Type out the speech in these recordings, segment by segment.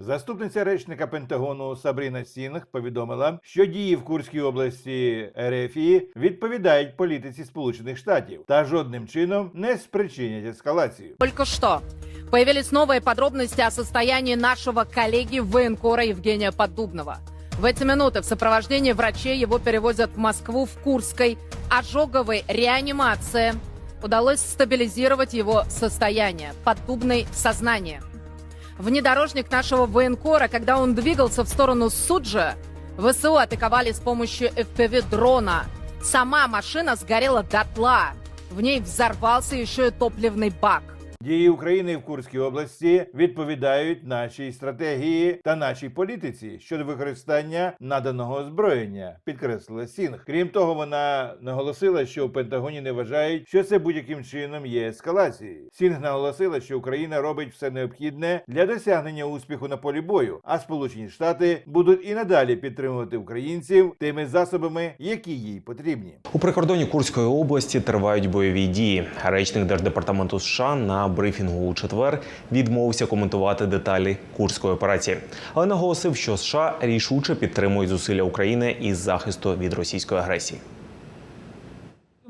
Заступниця речника Пентагону Сабріна Сінг повідомила, що дії в Курській області Ерефії відповідають політиці Сполучених Штатів та жодним чином не спричинять ескалацію. Только что появились новые подробности о состоянии нашего коллеги военкора Евгения Поддубного. В эти минуты в сопровождении врачей его перевозят в Москву в Курской ожоговой реанимации. Удалось стабилизировать его состояние. Поддубный в сознании. Внедорожник нашего военкора, когда он двигался в сторону Суджа, ВСУ атаковали с помощью FPV-дрона. Сама машина сгорела дотла. В ней взорвался еще и топливный бак. Дії України в Курській області відповідають нашій стратегії та нашій політиці щодо використання наданого озброєння, підкреслила Сінг. Крім того, вона наголосила, що у Пентагоні не вважають, що це будь-яким чином є ескалацією. Сінг наголосила, що Україна робить все необхідне для досягнення успіху на полі бою, а Сполучені Штати будуть і надалі підтримувати українців тими засобами, які їй потрібні. У прикордонні Курської області тривають бойові дії. Речник Держдепартаменту США на брифінгу у четвер відмовився коментувати деталі курської операції, але наголосив, що США рішуче підтримують зусилля України із захисту від російської агресії.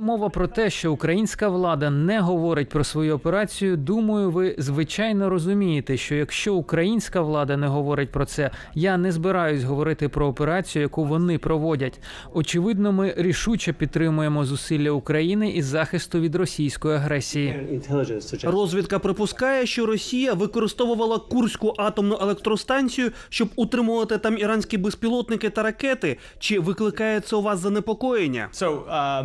Мова про те, що українська влада не говорить про свою операцію. Думаю, ви звичайно розумієте, що якщо українська влада не говорить про це, я не збираюсь говорити про операцію, яку вони проводять. Очевидно, ми рішуче підтримуємо зусилля України із захисту від російської агресії. Розвідка припускає, що Росія використовувала Курську атомну електростанцію, щоб утримувати там іранські безпілотники та ракети. Чи викликає це у вас занепокоєння?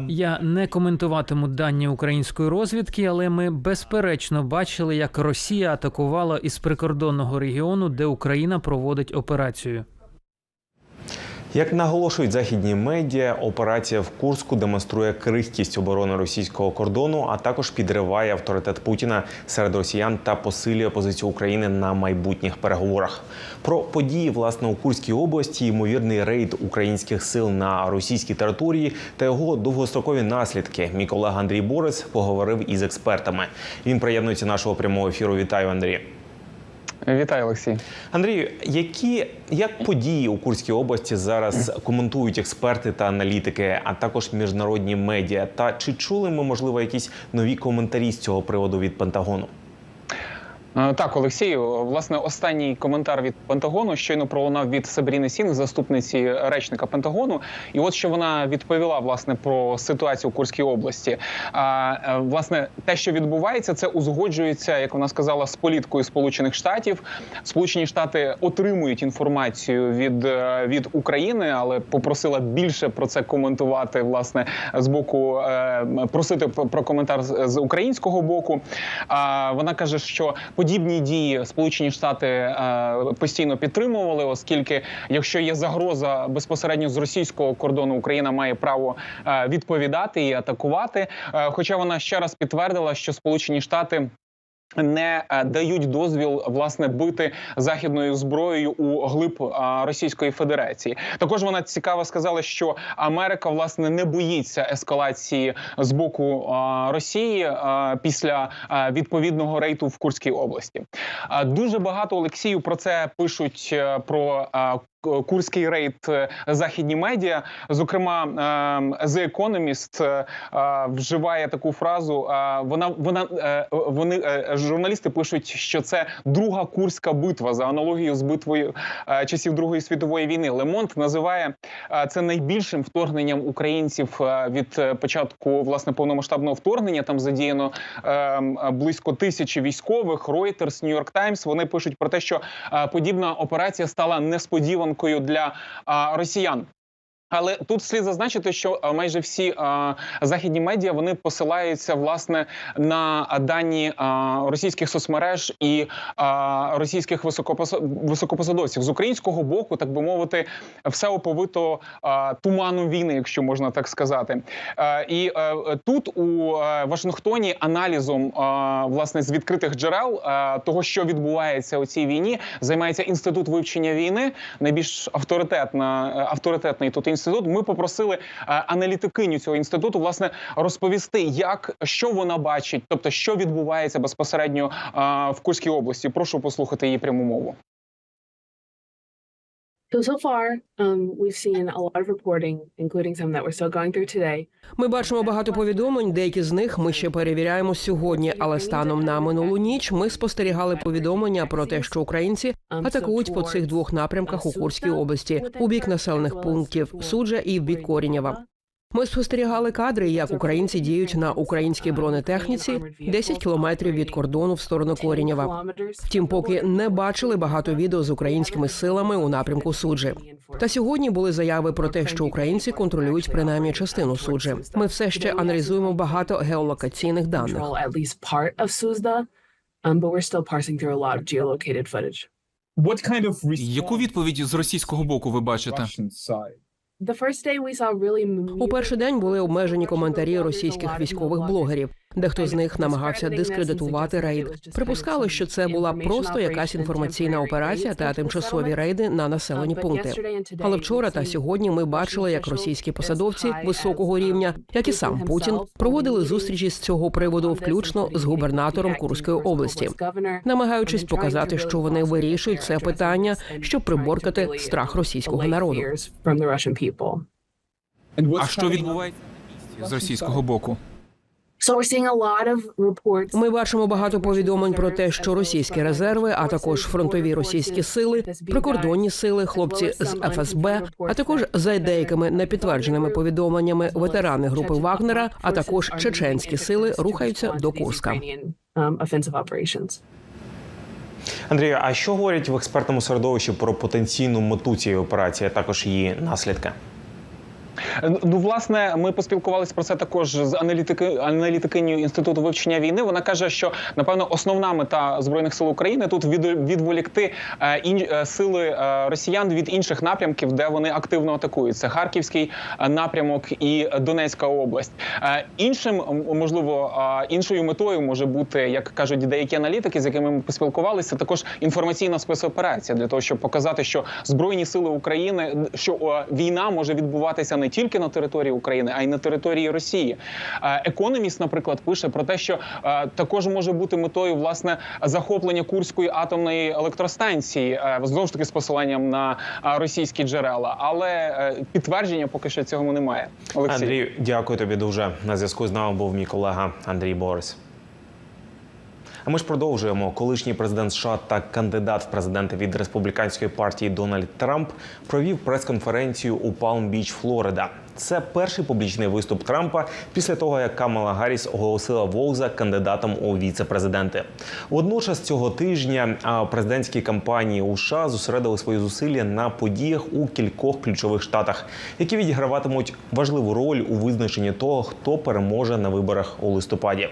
Я не коментуватиму дані української розвідки, але ми безперечно бачили, як Росія атакувала із прикордонного регіону, де Україна проводить операцію. Як наголошують західні медіа, операція в Курську демонструє крихкість оборони російського кордону, а також підриває авторитет Путіна серед росіян та посилює позицію України на майбутніх переговорах. Про події власне у Курській області, ймовірний рейд українських сил на російській території та його довгострокові наслідки. Мій колега Андрій Борис поговорив із експертами. Він приєднується нашого прямого ефіру. Вітаю, Андрій. Вітаю, Олексій. Андрію, які як події у Курській області зараз коментують експерти та аналітики, а також міжнародні медіа? Та чи чули ми можливо якісь нові коментарі з цього приводу від Пентагону? Е, Так, Олексію, власне, останній коментар від Пентагону щойно пролунав від Сабріни Сінг, заступниці речника Пентагону. І от що вона відповіла власне про ситуацію у Курській області. А е, власне, те, що відбувається, це узгоджується, як вона сказала, з політкою Сполучених Штатів. Сполучені Штати отримують інформацію від, е, від України, але попросила більше про це коментувати власне з боку е, просити про коментар з українського боку. А вона каже, що подібні дії Сполучені Штати е, постійно підтримували, оскільки якщо є загроза безпосередньо з російського кордону, Україна має право е, відповідати і атакувати. Е, Хоча вона ще раз підтвердила, що Сполучені Штати. Не е, дають дозвіл власне бити західною зброєю у глиб Російської Федерації. Також вона цікаво сказала, що Америка власне не боїться ескалації з боку Росії після відповідного рейту в Курській області. Дуже багато Олексію про це пишуть е, про. Курський рейд е, західні медіа, зокрема е, The Economist е, е, вживає таку фразу. Вона вона вони журналісти пишуть, що це друга курська битва за аналогією з битвою часів Другої світової війни. Лемонт називає це найбільшим вторгненням українців від початку власне повномасштабного вторгнення. Там задіяно е, близько тисячі військових. Reuters, New York Times, Вони пишуть про те, що подібна операція стала несподіванкою для е, росіян. Але тут слід зазначити, що е, майже всі е, західні медіа вони посилаються власне на дані е, російських соцмереж і російських високопосо- високопосадовців з українського боку, так би мовити, все оповито е, туманом війни, якщо можна так сказати. І тут у Вашингтоні аналізом власне з відкритих джерел того, що відбувається у цій війні, займається інститут вивчення війни, найбільш авторитетна авторитетний тут інститут. Ми попросили е, аналітикиню цього інституту власне розповісти, як що вона бачить, тобто що відбувається безпосередньо е, в Курській області. Прошу послухати її пряму мову. So far, um, we've seen a lot of reporting, including some that we're still going through today. Ми бачимо багато повідомлень. Деякі з них ми ще перевіряємо сьогодні. Але станом на минулу ніч ми спостерігали повідомлення про те, що українці атакують по цих двох напрямках у Курській області у бік населених пунктів Суджа і в бік Корінєва. Ми спостерігали кадри, як українці діють на українській бронетехніці 10 кілометрів від кордону в сторону Корінєва. Втім, поки не бачили багато відео з українськими силами у напрямку суджі. Та сьогодні були заяви про те, що українці контролюють принаймні частину суджі. Ми все ще аналізуємо багато геолокаційних даних. Um. Яку відповідь з російського боку ви бачите? У перший день були обмежені коментарі російських військових блогерів. Дехто з них намагався дискредитувати рейд. Припускали, що це була просто якась інформаційна операція та тимчасові рейди на населені пункти. Але вчора та сьогодні ми бачили, як російські посадовці високого рівня, як і сам Путін, проводили зустрічі з цього приводу, включно з губернатором Курської області, намагаючись показати, що вони вирішують це питання, щоб приборкати страх російського народу. А що відбувається з російського боку? Ми бачимо багато повідомлень про те, що російські резерви, а також фронтові російські сили, прикордонні сили, хлопці з ФСБ, а також за деякими непідтвердженими повідомленнями ветерани групи Вагнера, а також чеченські сили рухаються до Курська. Um. Андрію, а що говорять в експертному середовищі про потенційну мету цієї операції, а також її наслідки? Ну, власне, ми поспілкувалися про це також з аналітики аналітикиню інституту вивчення війни. Вона каже, що напевно основна мета збройних сил України тут від, відволікти е, ін, е, сили е, росіян від інших напрямків, де вони активно атакують. Це Харківський е, напрямок і Донецька область. Е, іншим можливо, е, іншою метою може бути, як кажуть деякі аналітики, з якими ми поспілкувалися, також інформаційна спецоперація для того, щоб показати, що збройні сили України, що е, війна може відбуватися не тільки на території України, а й на території Росії. Е, Економіст, наприклад, пише про те, що е, також може бути метою власне захоплення Курської атомної електростанції, е, знову ж таки з посиланням на російські джерела, але підтвердження поки що цього немає. Олексій. Андрію, дякую тобі дуже. На зв'язку з нами був мій колега Андрій Борис. А ми ж продовжуємо. Колишній президент США та кандидат в президенти від республіканської партії Дональд Трамп провів прес-конференцію у Палм-Біч, Флорида. Це перший публічний виступ Трампа після того, як Камала Гарріс оголосила Волза кандидатом у віце-президенти. Водночас цього тижня президентські кампанії у США зосередили свої зусилля на подіях у кількох ключових штатах, які відіграватимуть важливу роль у визначенні того, хто переможе на виборах у листопаді.